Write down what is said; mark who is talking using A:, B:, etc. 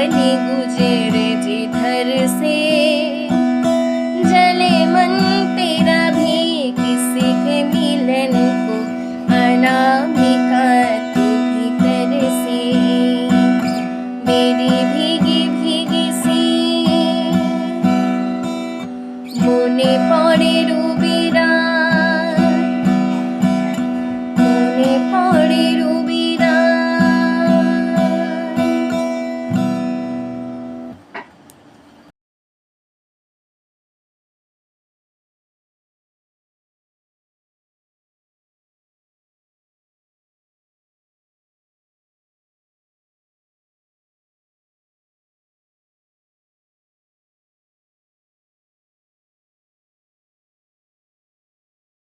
A: गुजेरे जिर जले मन तेरा भी किसी के मिलन को अनामिका तू भीतर से। मेरी मे